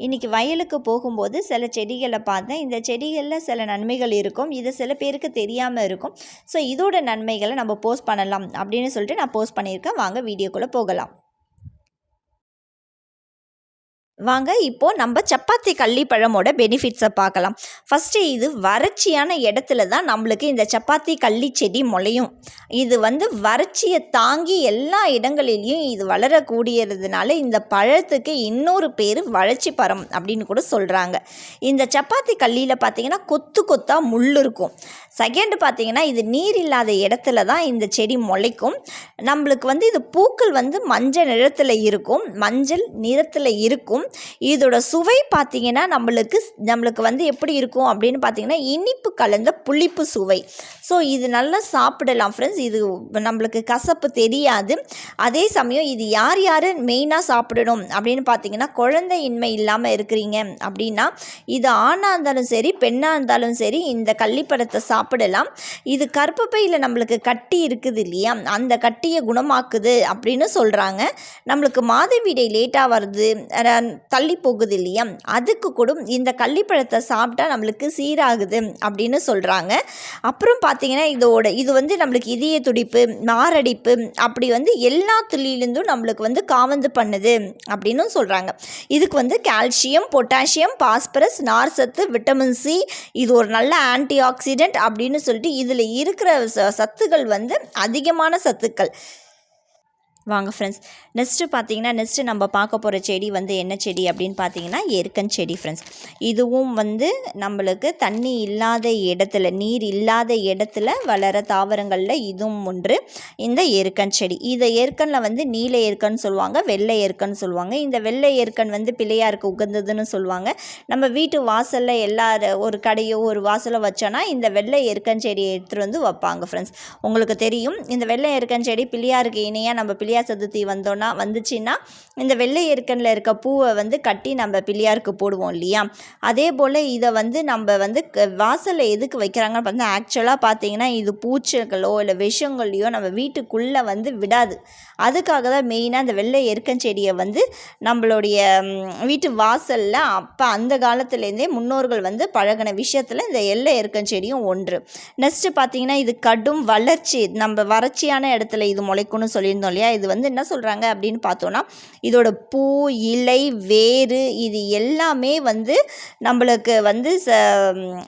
இன்றைக்கி வயலுக்கு போகும்போது சில செடிகளை பார்த்தேன். இந்த செடிகளில் சில நன்மைகள் இருக்கும். இது சில பேருக்கு தெரியாமல் இருக்கும். ஸோ இதோட நன்மைகளை நம்ம போஸ்ட் பண்ணலாம் அப்படின்னு சொல்லிட்டு நான் போஸ்ட் பண்ணியிருக்கேன். வாங்க வீடியோக்குள்ளே போகலாம். வாங்க இப்போது நம்ம சப்பாத்தி கள்ளிப்பழமோட பெனிஃபிட்ஸை பார்க்கலாம். ஃபஸ்ட்டு இது வறட்சியான இடத்துல தான் நம்மளுக்கு இந்த சப்பாத்தி கள்ளி செடி முளையும். இது வந்து வறட்சியை தாங்கி எல்லா இடங்களிலையும் இது வளரக்கூடியதுனால இந்த பழத்துக்கு இன்னொரு பேர் வறட்சி பழம் அப்படின்னு கூட சொல்கிறாங்க இந்த சப்பாத்தி கள்ளியில் பார்த்தீங்கன்னா கொத்து கொத்தாக முள் இருக்கும். செகண்ட் பார்த்தீங்கன்னா இது நீர் இல்லாத இடத்துல தான் இந்த செடி முளைக்கும். நம்மளுக்கு வந்து இது பூக்கள் வந்து மஞ்சள் நிறத்தில் இருக்கும். மஞ்சள் நிறத்தில் இருக்கும். இதோட சுவை பார்த்திங்கன்னா நம்மளுக்கு நம்மளுக்கு வந்து எப்படி இருக்கும் அப்படின்னு பார்த்தீங்கன்னா இனிப்பு கலந்த புளிப்பு சுவை. ஸோ இது நல்லா சாப்பிடலாம் ஃப்ரெண்ட்ஸ் இது நம்மளுக்கு கசப்பு தெரியாது. அதே சமயம் இது யார் யார் மெயினாக சாப்பிடணும் அப்படின்னு பார்த்திங்கன்னா குழந்தை இன்மை இல்லாமல் இருக்கிறீங்க அப்படின்னா இது ஆணாக இருந்தாலும் சரி பெண்ணாக இருந்தாலும் சரி இந்த கள்ளிப்பழத்தை சாப்பிடலாம். இது கற்பப்பையில் நம்மளுக்கு கட்டி இருக்குது இல்லையா? அந்த கட்டியை குணமாக்குது அப்படின்னு சொல்கிறாங்க நம்மளுக்கு மாதவிடை லேட்டாக வருது. தள்ளி போகுது இல்லையா அதுக்கு கூட இந்த கள்ளிப்பழத்தை சாப்பிட்டா நம்மளுக்கு சீராகுது அப்படின்னு சொல்கிறாங்க அப்புறம் பார்த்தீங்கன்னா இதோட இது வந்து நம்மளுக்கு இதய துடிப்பு மாரடைப்பு அப்படி வந்து எல்லா துளியிலேருந்தும் நம்மளுக்கு வந்து காவந்து பண்ணுது அப்படின்னு சொல்கிறாங்க இதுக்கு வந்து கால்சியம் பொட்டாசியம் பாஸ்பரஸ் நார் சத்து விட்டமின் சி இது ஒரு நல்ல ஆன்டி ஆக்சிடென்ட் அப்படின்னு சொல்லிட்டு இதில் இருக்கிற சத்துக்கள் வந்து அதிகமான சத்துக்கள். வாங்க ஃப்ரெண்ட்ஸ் நெக்ஸ்ட்டு பார்த்தீங்கன்னா நெக்ஸ்ட்டு நம்ம பார்க்க போகிற செடி வந்து என்ன செடி அப்படின்னு பார்த்தீங்கன்னா எருக்கன் செடி ஃப்ரெண்ட்ஸ் இதுவும் வந்து நம்மளுக்கு தண்ணி இல்லாத இடத்துல நீர் இல்லாத இடத்துல வளர தாவரங்களில் இதுவும் ஒன்று. இந்த எருக்கன் செடி. இதை ஏற்கனில் வந்து நீல ஏற்கன்னு சொல்லுவாங்க வெள்ளை ஏற்கன்னு சொல்லுவாங்க. இந்த வெள்ளை ஏற்கன் வந்து பிள்ளையாருக்கு உகந்ததுன்னு சொல்லுவாங்க. நம்ம வீட்டு வாசலில் எல்லா ஒரு கடையோ ஒரு வாசலை வச்சோன்னா இந்த வெள்ளை எருக்கன் செடியை எடுத்துகிட்டு வந்து வைப்பாங்க ஃப்ரெண்ட்ஸ் உங்களுக்கு தெரியும் இந்த வெள்ளை எருக்கன் செடி பிள்ளையாருக்கு இணையாக நம்ம பிள்ளை பிள்ளையார் சதுர்த்தி வந்தோன்னா வந்துச்சுன்னா இந்த வெள்ளை ஏற்கனில் இருக்க பூவை வந்து கட்டி நம்ம பிள்ளையாருக்கு போடுவோம் இல்லையா? அதே போல் இதை வந்து நம்ம வந்து வாசலில் எதுக்கு வைக்கிறாங்கன்னு பார்த்தா ஆக்சுவலாக பார்த்தீங்கன்னா இது பூச்சிகளோ இல்லை விஷங்களையோ நம்ம வீட்டுக்குள்ளே வந்து விடாது. அதுக்காக தான் மெயினாக இந்த வெள்ளை எருக்கஞ்செடியை வந்து நம்மளுடைய வீட்டு வாசலில் அப்போ அந்த காலத்துலேருந்தே முன்னோர்கள் வந்து பழகின விஷயத்தில் இந்த எல்லை எருக்கஞ்செடியும் ஒன்று. நெக்ஸ்ட்டு பார்த்தீங்கன்னா இது கடும் வளர்ச்சி. நம்ம வறட்சியான இடத்துல இது முளைக்கும்னு சொல்லியிருந்தோம் இல்லையா? இது இது வந்து என்ன சொல்கிறாங்க அப்படின்னு பார்த்தோன்னா இதோட பூ இலை வேறு இது எல்லாமே வந்து நம்மளுக்கு வந்து ச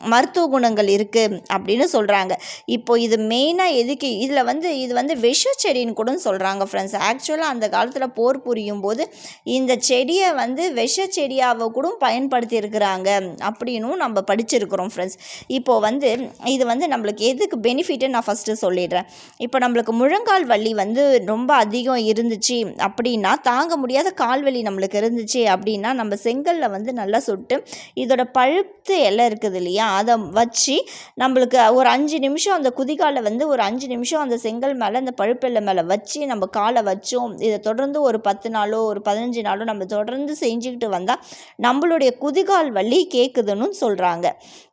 மருத்துவ குணங்கள் இருக்குது அப்படின்னு சொல்கிறாங்க இப்போது இது மெயினாக எதுக்கு இதில் வந்து இது வந்து விஷ செடின்னு கூட சொல்கிறாங்க ஃப்ரெண்ட்ஸ் ஆக்சுவலாக அந்த காலத்தில் போர் புரியும் போது இந்த செடியை வந்து விஷ செடியாக கூட பயன்படுத்தி இருக்கிறாங்க அப்படின்னும் நம்ம படிச்சிருக்கிறோம் ஃப்ரெண்ட்ஸ் இப்போது வந்து இது வந்து நம்மளுக்கு எதுக்கு பெனிஃபிட்டு நான் ஃபஸ்ட்டு சொல்லிடுறேன். இப்போ நம்மளுக்கு முழங்கால் வலி வந்து ரொம்ப அதிகம் இருந்துச்சு. அப்படின்னா தாங்க முடியாத கால்வலி நம்மளுக்கு இருந்துச்சு அப்படின்னா நம்ம செங்கலில் வந்து நல்லா சுட்டு இதோட பழுத்து எல்லாம் இருக்குது இல்லையா? அதை வச்சு நம்மளுக்கு ஒரு அஞ்சு நிமிஷம் அந்த குதிகாலை வந்து ஒரு அஞ்சு நிமிஷம் அந்த செங்கல் மேலே அந்த பழுப்பெல்லை மேலே வச்சு நம்ம காலை வச்சோம். இதை தொடர்ந்து ஒரு பத்து நாளோ ஒரு பதினஞ்சு நாளோ நம்ம தொடர்ந்து செஞ்சுக்கிட்டு வந்தால் நம்மளுடைய குதிகால் வலி கேட்குதுன்னு சொல்கிறாங்க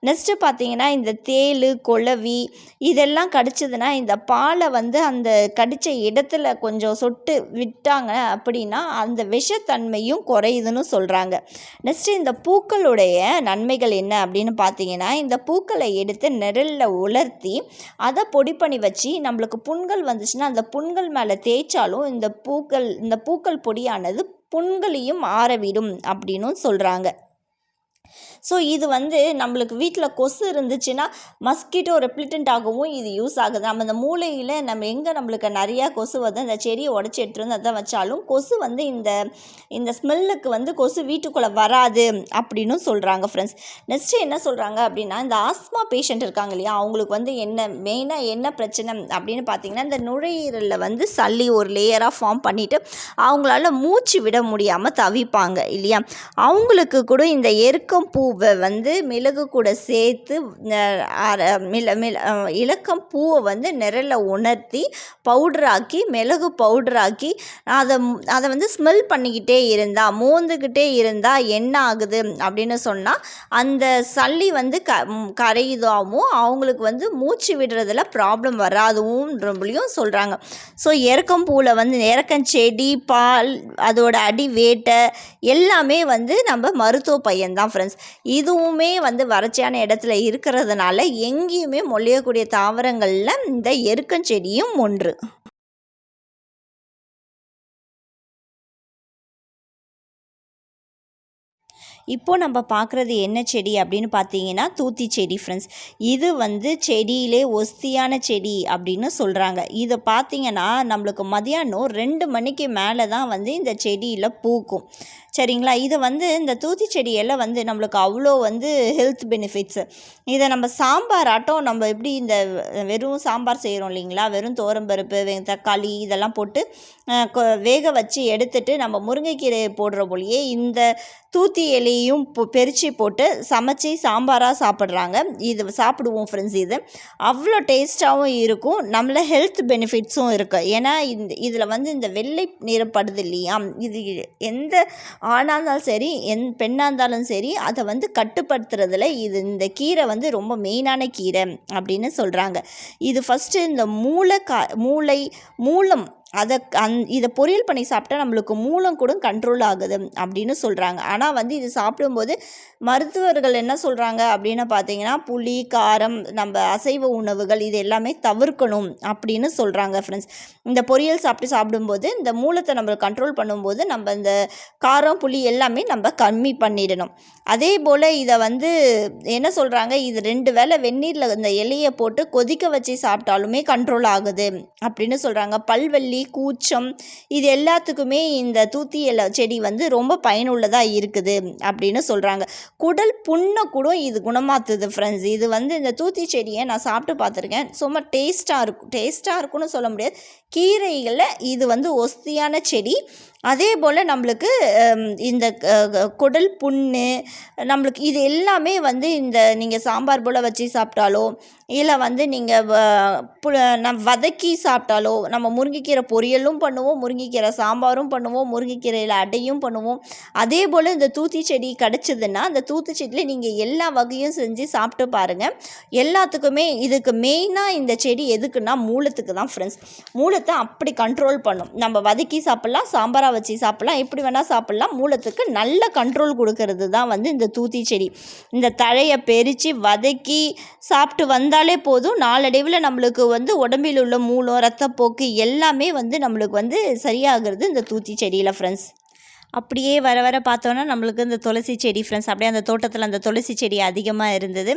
நெக்ஸ்ட்டு பார்த்தீங்கன்னா இந்த தேள் கொலவி இதெல்லாம் கடிச்சதுன்னா இந்த பாலை வந்து அந்த கடித்த இடத்துல கொஞ்சம் சொட்டு தொட்டு விட்டாங்க அப்படின்னா அந்த விஷத்தன்மையும் குறையுதுன்னு சொல்கிறாங்க நெக்ஸ்ட்டு இந்த பூக்களுடைய நன்மைகள் என்ன அப்படின்னு பார்த்தீங்கன்னா இந்த பூக்களை எடுத்து நிழலில் உலர்த்தி அதை பொடி பண்ணி வச்சு நம்மளுக்கு புண்கள் வந்துச்சுன்னா அந்த புண்கள் மேலே தேய்ச்சாலும் இந்த பூக்கள் இந்த பூக்கள் பொடியானது புண்களையும் ஆறவிடும் அப்படின்னும் சொல்கிறாங்க ஸோ இது வந்து நம்மளுக்கு வீட்டில் கொசு இருந்துச்சுன்னா மஸ்கிட்டோ ரெப்ளிட்டன்ட் ஆகவும் இது யூஸ் ஆகுது. நம்ம இந்த மூளையில் நம்ம எங்கே நம்மளுக்கு நிறையா கொசு வந்து அந்த செடியை உடச்சி எடுத்துகிட்டு வந்து அதை வச்சாலும் கொசு வந்து இந்த இந்த ஸ்மெல்லுக்கு வந்து கொசு வீட்டுக்குள்ளே வராது அப்படின்னு சொல்கிறாங்க ஃப்ரெண்ட்ஸ் நெக்ஸ்ட்டு என்ன சொல்கிறாங்க அப்படின்னா இந்த ஆஸ்மா பேஷண்ட் இருக்காங்க இல்லையா? அவங்களுக்கு வந்து என்ன மெயினாக என்ன பிரச்சனை அப்படின்னு பார்த்தீங்கன்னா இந்த நுழையீரலில் வந்து சளி ஒரு லேயராக ஃபார்ம் பண்ணிவிட்டு அவங்களால மூச்சு விட முடியாமல் தவிப்பாங்க இல்லையா? அவங்களுக்கு கூட இந்த எருக்கம் இலக்கம் பூவை வந்து மிளகு கூட சேர்த்து மிள மிள இலக்கம் பூவை வந்து நிரல உணர்த்தி பவுடராக்கி மிளகு பவுடராக்கி அதை அதை வந்து ஸ்மெல் பண்ணிக்கிட்டே இருந்தால் மோந்துக்கிட்டே இருந்தால் என்ன ஆகுது அப்படின்னு சொன்னால் அந்த சளி வந்து க ம், கரையுதாவும் அவங்களுக்கு வந்து மூச்சு விடுறதுல ப்ராப்ளம் வராதுன்றபடியும் சொல்கிறாங்க ஸோ எருக்கம்பூவில் வந்து இறக்கம் செடி பால் அதோட அடி வேட்டை எல்லாமே வந்து நம்ம மருத்துவ பையன்தான் ஃப்ரெண்ட்ஸ் இதுவுமே வந்து வறட்சியான இடத்துல இருக்கிறதுனால எங்கேயுமே மொழியக்கூடிய தாவரங்களில் இந்த எருக்கஞ்செடியும் ஒன்று. இப்போது நம்ம பார்க்குறது என்ன செடி அப்படின்னு பார்த்தீங்கன்னா தூத்தி செடி ஃப்ரெண்ட்ஸ் இது வந்து செடியிலே ஒஸ்தியான செடி அப்படின்னு சொல்கிறாங்க இதை பார்த்தீங்கன்னா நம்மளுக்கு மதியானம் ரெண்டு மணிக்கு மேலே தான் வந்து இந்த செடியில் பூக்கும். சரிங்களா? இது வந்து இந்த தூத்தி செடியெல்லாம் வந்து நம்மளுக்கு அவ்வளோ வந்து ஹெல்த் பெனிஃபிட்ஸு இதை நம்ம சாம்பார் ஆட்டம் நம்ம எப்படி இந்த வெறும் சாம்பார் செய்கிறோம் இல்லைங்களா? வெறும் தோரம்பருப்பு தக்காளி இதெல்லாம் போட்டு கொ- வேக வச்சு எடுத்துட்டு நம்ம முருங்கைக்கீரை போடுற போலியே இந்த தூத்தி எலி பொ போட்டு சமைச்சி சாம்பாராக சாப்பிட்றாங்க. இது சாப்பிடுவோம் ஃப்ரெண்ட்ஸ் இது. அவ்வளோ டேஸ்ட்டாகவும் இருக்கும். நம்மள ஹெல்த் பெனிஃபிட்ஸும் இருக்குது ஏன்னா இந்த இதில் வந்து இந்த வெள்ளை நிறப்படுது இல்லையா? இது எந்த ஆணாக இருந்தாலும் சரி என் பெண்ணாக இருந்தாலும் சரி அதை வந்து கட்டுப்படுத்துறதுல இது இந்த கீரை வந்து ரொம்ப மெயினான கீரை அப்படின்னு சொல்கிறாங்க இது ஃபஸ்ட்டு இந்த மூளை கா மூளை மூலம் அதை அந் இதை பொரியல் பண்ணி சாப்பிட்டா நம்மளுக்கு மூலம் கூட கண்ட்ரோல் ஆகுது அப்படின்னு சொல்கிறாங்க ஆனால் வந்து இது சாப்பிடும்போது மருத்துவர்கள் என்ன சொல்கிறாங்க அப்படின்னு பார்த்தீங்கன்னா புளி காரம் நம்ம அசைவ உணவுகள் இது எல்லாமே தவிர்க்கணும் அப்படின்னு சொல்கிறாங்க ஃப்ரெண்ட்ஸ் இந்த பொரியல் சாப்பிட்டு சாப்பிடும்போது இந்த மூலத்தை நம்ம கண்ட்ரோல் பண்ணும்போது நம்ம இந்த காரம் புளி எல்லாமே நம்ம கம்மி பண்ணிடணும். அதே போல் இதை வந்து என்ன சொல்கிறாங்க இது ரெண்டு வேளை வெந்நீரில் இந்த இலையை போட்டு கொதிக்க வச்சு சாப்பிட்டாலுமே கண்ட்ரோல் ஆகுது அப்படின்னு சொல்கிறாங்க பல்வெள்ளி கூச்சம் இது எல்லாத்துக்குமே இந்த தூத்தி இலை செடி வந்து ரொம்ப பயனுள்ளதாக இருக்குது அப்படின்னு சொல்கிறாங்க குடல் புண்ணை கூட இது குணமாத்துது ஃப்ரெண்ட்ஸ் இது வந்து இந்த தூத்தி செடியை நான் சாப்பிட்டு பார்த்துருக்கேன். சும்மா டேஸ்ட்டாக இருக்கும் டேஸ்ட்டாக இருக்கும்னு சொல்ல முடியாது. கீரைகளில் இது வந்து ஒஸ்தியான செடி. அதே போல் நம்மளுக்கு இந்த குடல் புண்ணு நம்மளுக்கு இது எல்லாமே வந்து இந்த நீங்கள் சாம்பார் போல் வச்சு சாப்பிட்டாலோ இல்லை வந்து நீங்கள் நம் வதக்கி சாப்பிட்டாலோ நம்ம முருங்கைக்கீரை பொரியலும் பண்ணுவோம் முருங்கைக்கீரை சாம்பாரும் பண்ணுவோம் முருங்கைக்கீரையில் அடையும் பண்ணுவோம். அதே போல் இந்த தூத்தி செடி கிடச்சிதுன்னா அந்த தூத்தி செடியில் நீங்கள் எல்லா வகையும் செஞ்சு சாப்பிட்டு பாருங்கள் எல்லாத்துக்குமே இதுக்கு மெயினாக இந்த செடி எதுக்குன்னா மூலத்துக்கு தான் ஃப்ரெண்ட்ஸ் மூலத்தை அப்படி கண்ட்ரோல் பண்ணும். நம்ம வதக்கி சாப்பிட்லாம் சாம்பாராக வச்சு சாப்பிட்லாம் எப்படி வேணால் சாப்பிட்லாம். மூலத்துக்கு நல்ல கண்ட்ரோல் கொடுக்கறது தான் வந்து இந்த தூத்தி செடி. இந்த தழையை பெரித்து வதக்கி சாப்பிட்டு வந்தாலே போதும். நாளடைவில் நம்மளுக்கு வந்து உடம்பில் உள்ள மூலம் ரத்தப்போக்கு எல்லாமே வந்து வந்து நம்மளுக்கு வந்து சரியாகிறது இந்த தூத்தி செடியில் ஃப்ரெண்ட்ஸ் அப்படியே வர வர பார்த்தோன்னா நம்மளுக்கு இந்த துளசி செடி ஃப்ரெண்ட்ஸ் அப்படியே அந்த தோட்டத்தில் அந்த துளசி செடி அதிகமாக இருந்தது.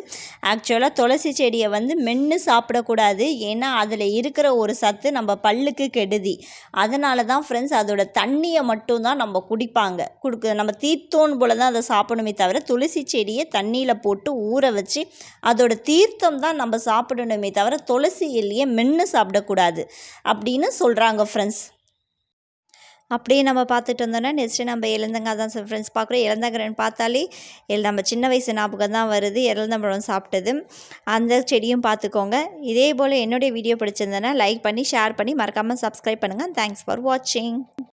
ஆக்சுவலாக துளசி செடியை வந்து மென்று சாப்பிடக்கூடாது. ஏன்னா அதில் இருக்கிற ஒரு சத்து நம்ம பல்லுக்கு கெடுதி. அதனால தான் ஃப்ரெண்ட்ஸ் அதோட தண்ணியை மட்டும்தான் நம்ம குடிப்பாங்க. குடுக்க நம்ம தீர்த்தோன் போல தான் அதை சாப்பிடணுமே தவிர துளசி செடியை தண்ணியில் போட்டு ஊற வச்சு அதோட தீர்த்தம் தான் நம்ம சாப்பிடணுமே தவிர துளசி இலையை மென்று சாப்பிடக்கூடாது. அப்படின்னு சொல்கிறாங்க ஃப்ரெண்ட்ஸ் அப்படியே நம்ம பார்த்துட்டு வந்தோன்னா நெக்ஸ்ட்டு நம்ம இளந்தங்காய் தான் ஃப்ரெண்ட்ஸ் பார்க்குறோம். இளந்தங்கரன் பார்த்தாலே எல் நம்ம சின்ன வயசு ஞாபகம் தான் வருது. இளந்தம்பழம் சாப்பிட்டது. அந்த செடியும் பார்த்துக்கோங்க. இதே போல் என்னுடைய வீடியோ பிடிச்சிருந்தேன்னா லைக் பண்ணி ஷேர் பண்ணி மறக்காமல் சப்ஸ்கிரைப் பண்ணுங்கள் தேங்க்ஸ் ஃபார் வாட்சிங்